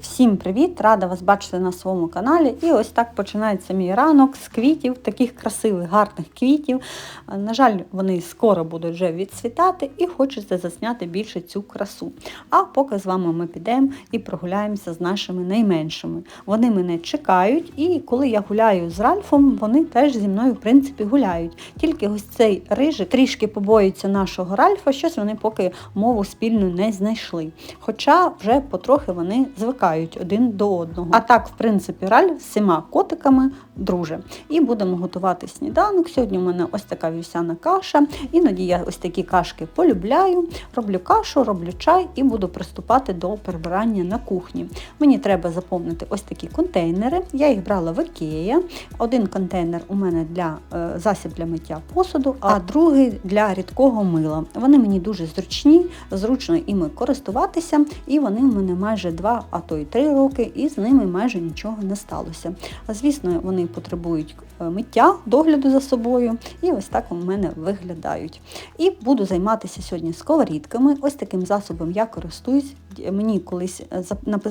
Всім привіт! Рада вас бачити на своєму каналі. І ось так починається мій ранок з квітів, таких красивих, гарних квітів. На жаль, вони скоро будуть вже відцвітати і хочеться засняти більше цю красу. А поки з вами ми підемо і прогуляємося з нашими найменшими. Вони мене чекають, і коли я гуляю з Ральфом, вони теж зі мною в принципі гуляють. Тільки ось цей рижик трішки побоїться нашого Ральфа, щось вони поки мову спільну не знайшли. Хоча вже потрохи вони звикають один до одного. А так, в принципі, Ральф з всіма котиками друже. І будемо готувати сніданок. Сьогодні у мене ось така вівсяна каша. Іноді я ось такі кашки полюбляю. Роблю кашу, роблю чай і буду приступати до прибирання на кухні. Мені треба заповнити ось такі контейнери. Я їх брала в Ікея. Один контейнер у мене для е, засіб для миття посуду, а другий для рідкого мила. Вони мені дуже зручні, зручно іми користуватися, і вони в мене майже два, а то й три роки, і з ними майже нічого не сталося. А звісно, вони потребують е, миття, догляду за собою, і ось так у мене виглядають. І буду займатися сьогодні сковорідками. Ось таким засобом я користуюсь. Мені колись е,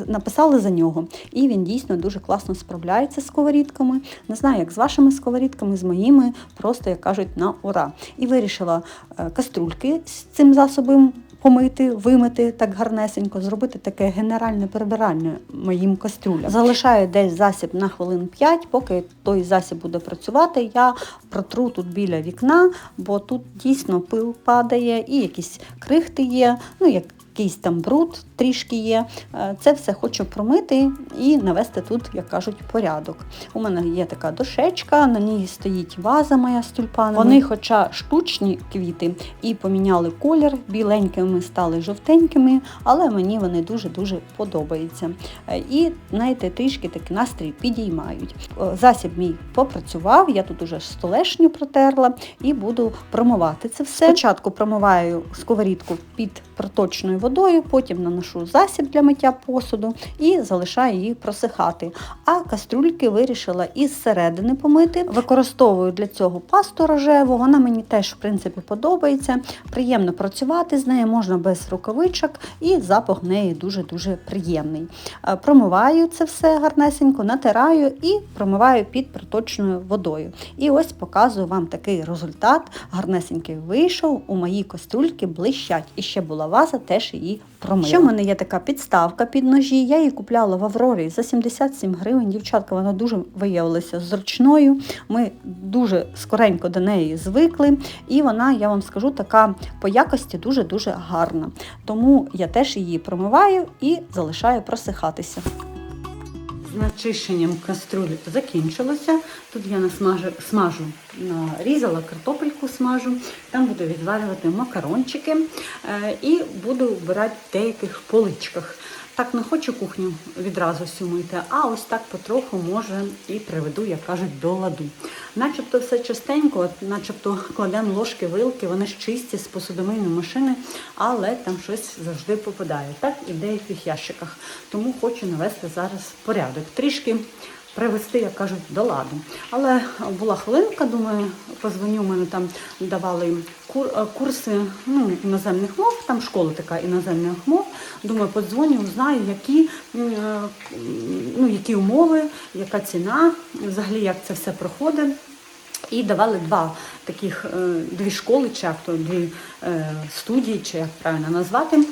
написали за нього, і він дійсно дуже класно справляється з сковорідками. Не знаю, як з вашими сковорідками, з моїми, просто як кажуть, на ура. І вирішила е, каструльки з цим засобом помити, вимити так гарнесенько, зробити таке генеральне прибирання моїм кастрюлям. Залишаю десь засіб на хвилин 5, поки той засіб буде працювати. Я протру тут біля вікна, бо тут дійсно пил падає і якісь крихти є. Ну, Якийсь там бруд трішки є. Е, Це все хочу промити і навести тут, як кажуть, порядок. У мене є така дошечка, на ній стоїть ваза моя з тюльпанами. Вони, хоча штучні квіти, і поміняли колір, біленькими стали жовтенькими, але мені вони дуже-дуже подобаються. Е, І, знаєте, трішки таки настрій підіймають. Е, Засіб мій попрацював, я тут уже столешню протерла і буду промивати це все. Спочатку промиваю сковорідку під проточною водою, потім наношу засіб для миття посуду і залишаю її просихати. А каструльки вирішила із середини помити. Використовую для цього пасту рожеву, вона мені теж в принципі подобається. Приємно працювати з нею, можна без рукавичок, і запах неї дуже-дуже приємний. Е, Промиваю це все гарнесенько, натираю і промиваю під проточною водою. І ось показую вам такий результат. Гарнесенький вийшов, у моїй каструльки блищать. І ще була ваза, теж її промила. В мене є така підставка під ножі. Я її купляла в Аврорі за 77 гривень. Дівчатка, вона дуже виявилася зручною. Ми дуже скоренько до неї звикли. І вона, я вам скажу, така по якості дуже-дуже гарна. Тому я теж її промиваю і залишаю просихатися. Начищенням каструлі закінчилося. Тут я насмажу, смажу, нарізала картопельку смажу, там буду відварювати макарончики е, і буду вбирати в деяких поличках. Так не хочу кухню відразу всю мити, а ось так потроху може і приведу, як кажуть, до ладу. Начебто все частенько, начебто кладемо ложки, вилки, вони ж чисті з посудомийної машини, але там щось завжди попадає. Так і в деяких ящиках. Тому хочу навести зараз порядок. Трішки привести, як кажуть, до ладу. Але була хвилинка, думаю, позвоню, мене там давали кур, е, курси ну, іноземних мов, там школа така іноземних мов. Думаю, подзвоню, знаю, які, е, ну, які умови, яка ціна, взагалі як це все проходить. І давали два таких е, дві школи, чи як то дві студії, чи як правильно назвати,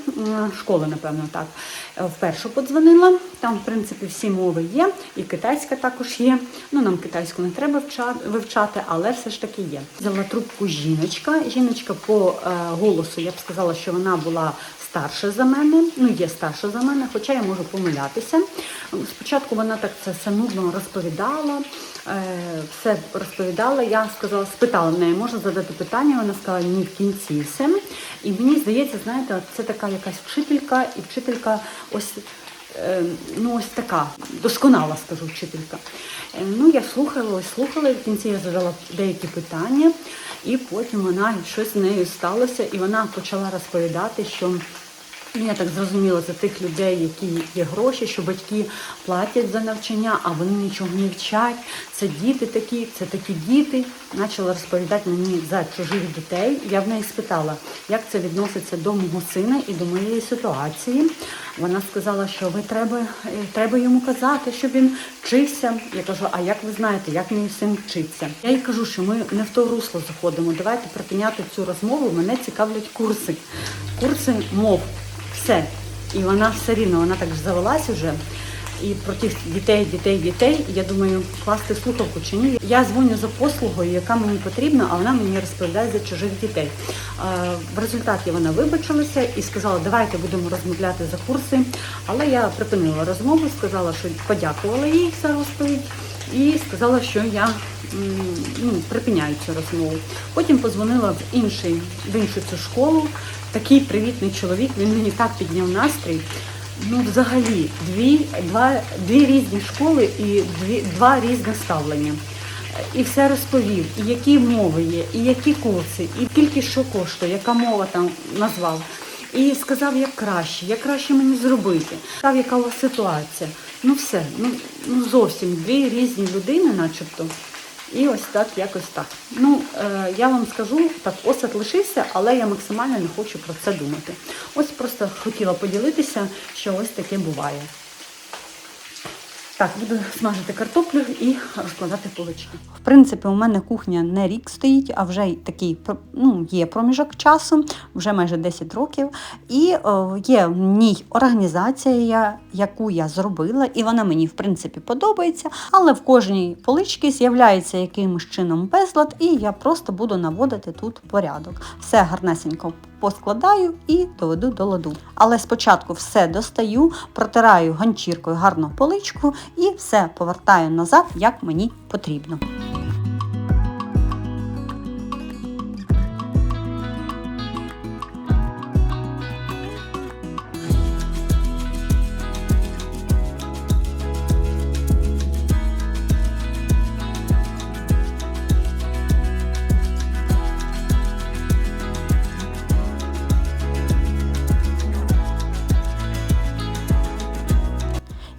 школи, напевно, так. Е, Вперше подзвонила. Там, в принципі, всі мови є, і китайська також є. Ну, нам китайську не треба вивчати, але все ж таки є. Взяла трубку жіночка. Жіночка по е, голосу, я б сказала, що вона була старша за мене, ну є старша за мене, хоча я можу помилятися. Спочатку вона так це все нудно розповідала, е, все розповідала. Я сказала, спитала в неї, можна задати питання. Вона сказала ні в кінці все. І мені здається, знаєте, це така якась вчителька, і вчителька ось. е, Ну, ось така досконала, скажу вчителька. Е, Ну, я слухала, ось слухала, і в кінці я задала деякі питання, і потім вона щось з нею сталося, і вона почала розповідати, що Я так зрозуміла за тих людей, які є гроші, що батьки платять за навчання, а вони нічого не вчать. Це діти такі, це такі діти. Почала розповідати мені за чужих дітей. Я в неї спитала, як це відноситься до мого сина і до моєї ситуації. Вона сказала, що ви треба, е, треба йому казати, щоб він вчився. Я кажу, а як ви знаєте, як мій син вчиться? Я їй кажу, що ми не в то русло заходимо. Давайте припиняти цю розмову. Мене цікавлять курси. Курси мов. Все. І вона все рівно, вона так завелась уже. І про тих дітей, дітей, дітей. Я думаю, класти слухавку чи ні. Я дзвоню за послугою, яка мені потрібна, а вона мені розповідає за чужих дітей. Е, В результаті вона вибачилася і сказала, давайте будемо розмовляти за курси. Але я припинила розмову, сказала, що подякувала їй за розповідь, і сказала, що я ну, припиняю цю розмову. Потім позвонила в інший, в іншу цю школу. Такий привітний чоловік, він мені так підняв настрій. Ну, взагалі, дві, два, дві різні школи і дві, два різних ставлення. І все розповів, і які мови є, і які курси, і скільки що коштує, яка мова там назвав. І сказав, як краще, як краще мені зробити. Сказав, яка у вас ситуація. Ну все, ну, ну зовсім дві різні людини, начебто. І ось так, якось так. Ну, е, я вам скажу, так, осад лишився, але я максимально не хочу про це думати. Ось просто хотіла поділитися, що ось таке буває. Так, буду смажити картоплю і розкладати полички. В принципі, у мене кухня не рік стоїть, а вже такий ну, є проміжок часу, вже майже 10 років. І о, є в ній організація, яку я зробила, і вона мені в принципі подобається. Але в кожній поличці з'являється якимось чином безлад, і я просто буду наводити тут порядок. Все гарнесенько поскладаю і доведу до ладу. Але спочатку все достаю, протираю ганчіркою гарно поличку і все повертаю назад, як мені потрібно.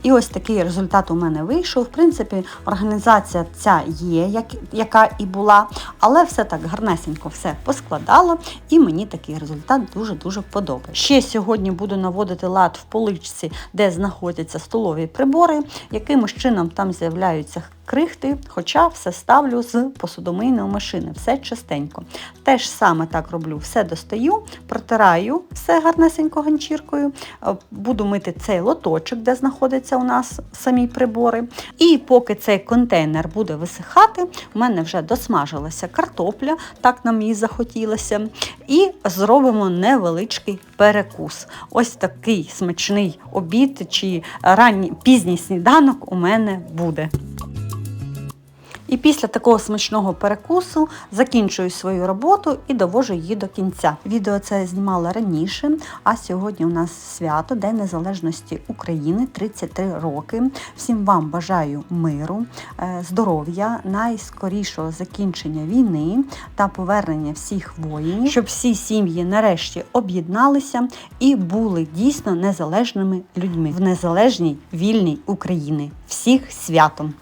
І ось такий результат у мене вийшов. В принципі, організація ця є, як, яка і була, але все так гарнесенько все поскладала, і мені такий результат дуже-дуже подобається. Ще сьогодні буду наводити лад в поличці, де знаходяться столові прибори, якимось чином там з'являються крихти, хоча все ставлю з посудомийної машини, все чистенько. Теж саме так роблю, все достаю, протираю все гарнесенько ганчіркою, е, буду мити цей лоточок, де знаходяться у нас самі прибори. І поки цей контейнер буде висихати, у мене вже досмажилася картопля, так нам її захотілося. І зробимо невеличкий перекус. Ось такий смачний обід чи ранній пізній сніданок у мене буде. І після такого смачного перекусу закінчую свою роботу і довожу її до кінця. Відео це знімала раніше, а сьогодні у нас свято День Незалежності України 33 роки. Всім вам бажаю миру, е, здоров'я, найскорішого закінчення війни та повернення всіх воїнів, щоб всі сім'ї нарешті об'єдналися і були дійсно незалежними людьми в незалежній вільній Україні. Всіх святом!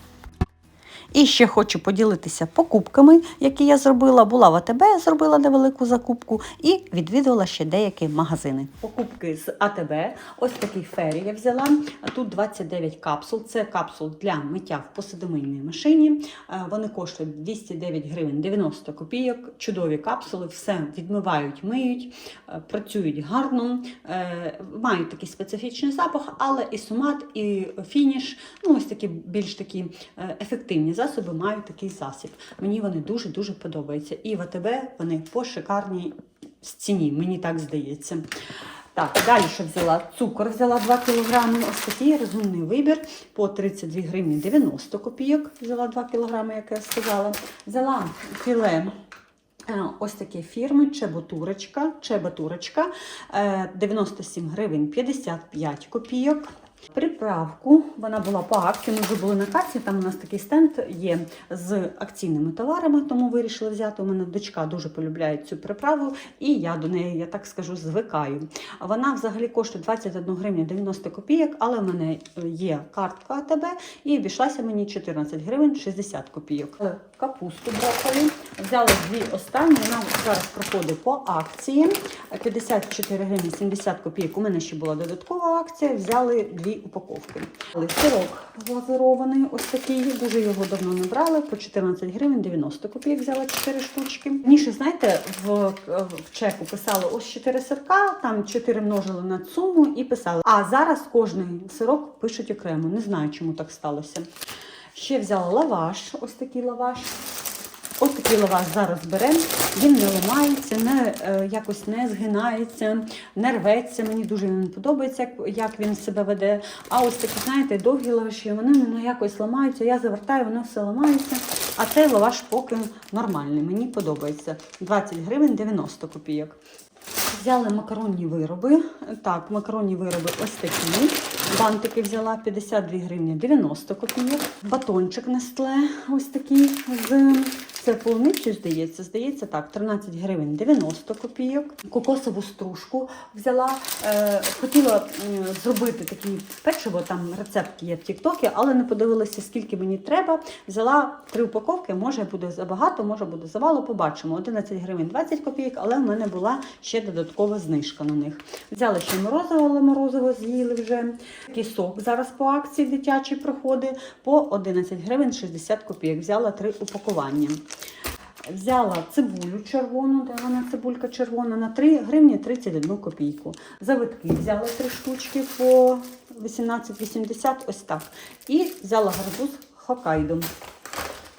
І ще хочу поділитися покупками, які я зробила. Була в АТБ, зробила невелику закупку і відвідувала ще деякі магазини. Покупки з АТБ. Ось такий фері я взяла. Тут 29 капсул. Це капсул для миття в посудомийній машині. Е, Вони коштують 209 гривень 90 копійок. Чудові капсули, все відмивають, миють, е, працюють гарно, е, мають такий специфічний запах, але і сумат, і фініш. Ну, ось такі більш такі ефективні засоби мають такий засіб. Мені вони дуже-дуже подобаються. І в АТБ вони по шикарній ціні, мені так здається. Так, далі що взяла? Цукор взяла 2 кг. Ось такий розумний вибір по 32 гривні 90 копійок. Взяла 2 кг, як я сказала. Взяла філе. е, Ось такі фірми Чебатурочка, е, 97 гривень 55 копійок. Приправку вона була по акції. Ми вже були на касі. Там у нас такий стенд є з акційними товарами, тому вирішили взяти. У мене дочка дуже полюбляє цю приправу, і я до неї, я так скажу, звикаю. Вона взагалі коштує 21 гривня 90 копійок, але в мене є картка АТБ і обійшлася мені 14 гривень 60 копійок. Е, Капусту брокколі. Взяли дві останні. Вона зараз проходить по акції. 54 гривні 70 копійок. У мене ще була додаткова акція. Взяли дві упаковки. Але Сирок глазурований, ось такий. Дуже його давно не брали. По 14 гривень 90 копійок взяла 4 штучки. Раніше, знаєте, в, в чеку писали ось 4 сирка, там 4 множили на суму і писали. А зараз кожний сирок пишуть окремо. Не знаю, чому так сталося. Ще взяла лаваш, ось такий лаваш. Ось такий лаваш зараз беремо, він не ламається, не, е, якось не згинається, не рветься. Мені дуже він подобається, як, як він себе веде. А ось такі, знаєте, довгі лаваші, вони мене якось ламаються. Я завертаю, воно все ламається. А цей лаваш поки нормальний, мені подобається. 20 гривень 90 копійок. Взяли макаронні вироби. Так, макаронні вироби ось такі. Бантики взяла 52 гривні 90 копійок. Батончик Нестле ось такий з це полуницею, здається. Здається, так, 13 гривень 90 копійок. Кокосову стружку взяла. Е, хотіла зробити такі печиво, там рецепт є в Тіктокі, але не подивилася, скільки мені треба. Взяла три упаковки, може буде забагато, може буде завало. Побачимо. 11 гривень 20 копійок, але в мене була ще додаткова знижка на них. Взяла ще морозиво, але морозиво з'їли вже. Такий сок зараз по акції дитячий проходить по 11 гривень 60 копійок. Взяла три упакування. Взяла цибулю червону, де вона цибулька червона, на 3 гривні 31 копійку. Завитки взяла три штучки по 18,80, ось так. І взяла гарбуз Хокайдо.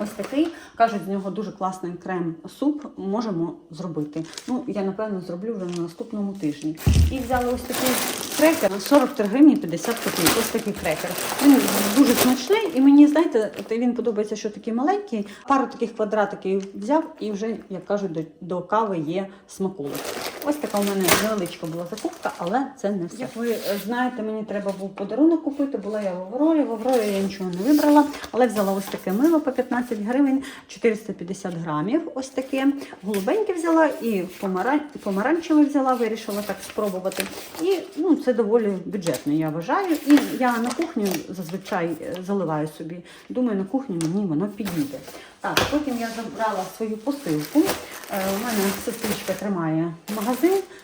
Ось такий, кажуть, з нього дуже класний крем-суп можемо зробити. Ну, я, напевно, зроблю вже на наступному тижні. І взяла ось такий крекер на 43 гривні 50 копійок. Ось такий крекер. Він дуже смачний, і мені, знаєте, він подобається, що такий маленький. Пару таких квадратиків взяв і вже, як кажуть, до, до кави є смаколик. Ось така у мене невеличка була закупка, але це не все. Як ви е, знаєте, мені треба був подарунок купити. Була я в Аврорі. В Аврорі я нічого не вибрала, але взяла ось таке мило по 15 гривень, 450 грамів. Ось таке. Голубеньке взяла і помаран... помаранчеве взяла, вирішила так спробувати. І ну, це доволі бюджетно, я вважаю. І я на кухню зазвичай е, заливаю собі. Думаю, на кухню мені воно підійде. Так, потім я забрала свою посилку. Е, У мене сестричка тримає магазин,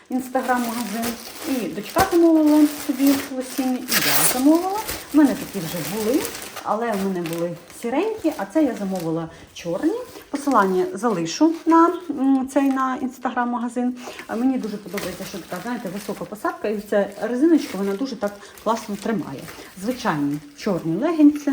інстаграм-магазин. І дочка замовила собі лосіни, і я замовила. У мене такі вже були, але в мене були сіренькі, а це я замовила чорні. Посилання залишу на цей на інстаграм-магазин. Мені дуже подобається, що така, знаєте, висока посадка, і ця резиночка вона дуже так класно тримає. Звичайні чорні легінці.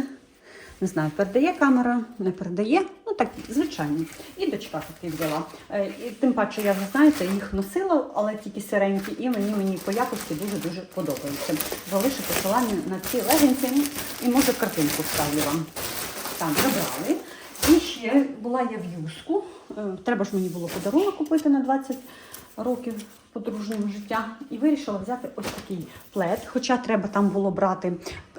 Не знаю, передає камера, не передає. Ну так, звичайно. І дочка таки взяла. Е, І тим паче, я вже знаєте, їх носила, але тільки сиренькі, і мені мені по якості дуже-дуже подобається. Залишу посилання на ці легінці і може картинку вставлю вам. Так, забрали. І ще була я в юску. Е, Треба ж мені було подарунок купити на 20 років подружнього життя. І вирішила взяти ось такий плед. Хоча треба там було брати,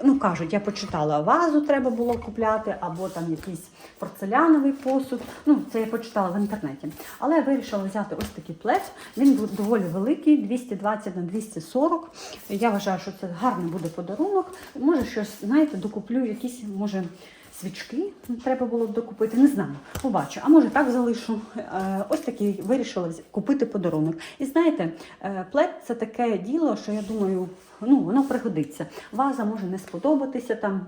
ну кажуть, я почитала, вазу треба було купляти, або там якийсь порцеляновий посуд. Ну, це я почитала в інтернеті. Але я вирішила взяти ось такий плед. Він був доволі великий, 220 на 240. Я вважаю, що це гарний буде подарунок. Може, щось, знаєте, докуплю якісь, може. Свічки треба було б докупити, не знаю. Побачу. А може так залишу. Е, Ось такий вирішила купити подарунок. І знаєте, е, плед це таке діло, що я думаю, ну воно пригодиться. Ваза може не сподобатися там,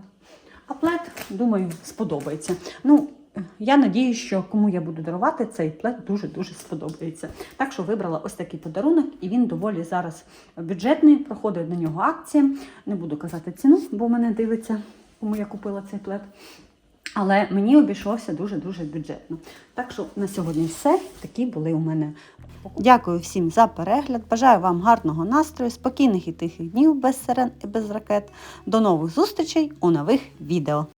а плед, думаю, сподобається. Ну, е, я надію, що кому я буду дарувати, цей плед дуже-дуже сподобається. Так що вибрала ось такий подарунок, і він доволі зараз бюджетний. Проходить на нього акція. Не буду казати ціну, бо мене дивиться, кому я купила цей плед. Але мені обійшлося дуже-дуже бюджетно. Так що на сьогодні все. Такі були у мене. Дякую всім за перегляд. Бажаю вам гарного настрою, спокійних і тихих днів без сирен і без ракет. До нових зустрічей у нових відео.